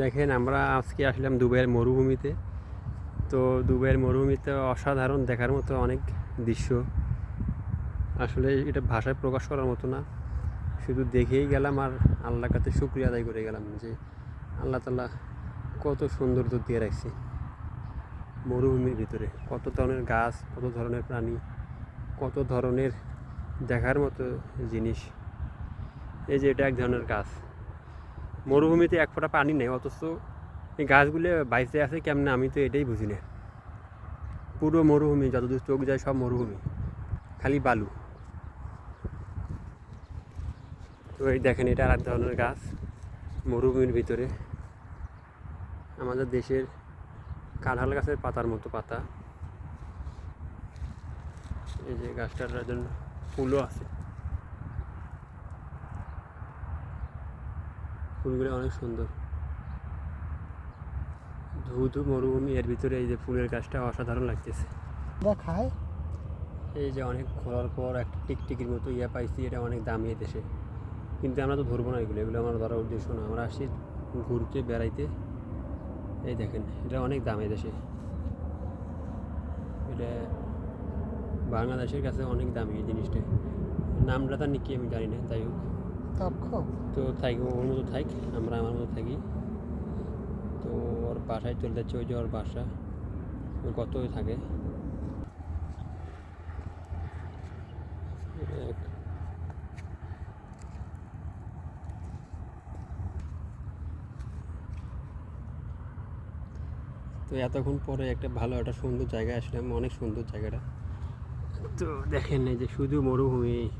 দেখেন, আমরা আজকে আসলাম দুবাইয়ের মরুভূমিতে। তো দুবাইয়ের মরুভূমিতে অসাধারণ দেখার মতো অনেক দৃশ্য। আসলে এটা ভাষায় প্রকাশ করার মতো না। শুধু দেখেই গেলাম আর আল্লাহর কাছে শুক্রিয়া আদায় করে গেলাম যে আল্লাহ তাল্লাহ কত সৌন্দর্য দিয়ে রাখছে মরুভূমির ভিতরে। কত ধরনের গাছ, কত ধরনের প্রাণী, কত ধরনের দেখার মতো জিনিস। এই যে এটা এক ধরনের গাছ। মরুভূমিতে এক ফোঁটা পানি নেই, অথচ এই গাছগুলো বাইসে আছে কেমনে আমি তো এটাই বুঝি না। পুরো মরুভূমি, যতদূর চোখ যায় সব মরুভূমি, খালি বালু। তো এই দেখেন, এটা আর এক ধরনের গাছ, মরুভূমির ভিতরে। আমাদের দেশের কাঁঠাল গাছের পাতার মতো পাতা। এই যে গাছটার জন্য ফুলও আছে। ফুলগুলো অনেক সুন্দর। ধু ধু মরুভূমি এর ভিতরে এই যে ফুলের গাছটা অসাধারণ লাগতেছে। খায়? এই যে অনেক খোলার পর একটা টিকটিকির মতো ইয়া পাইছি এটা অনেক দামি দেশে। কিন্তু আমরা তো ধরবো না এগুলো এগুলো আমার ধরার উদ্দেশ্য না। আমরা আসি ঘুরতে বেড়াইতে। এই দেখেন এটা অনেক দাম দেশে। এটা বাংলাদেশের কাছে অনেক দামি এই জিনিসটা। নামটা তার কি আমি জানি না যাই হোক। তো থাকি, ওর মতো থাক, আমরা আমার মতো থাকি। তো ওর বাসায় চলে যাচ্ছে, ওই যে ওর বাসা। ও কতই থাকে। তো এতক্ষণ পরে একটা ভালো, একটা সুন্দর জায়গায় আসলাম, অনেক সুন্দর জায়গাটা। তো দেখেন এই যে শুধু মরুভূমি।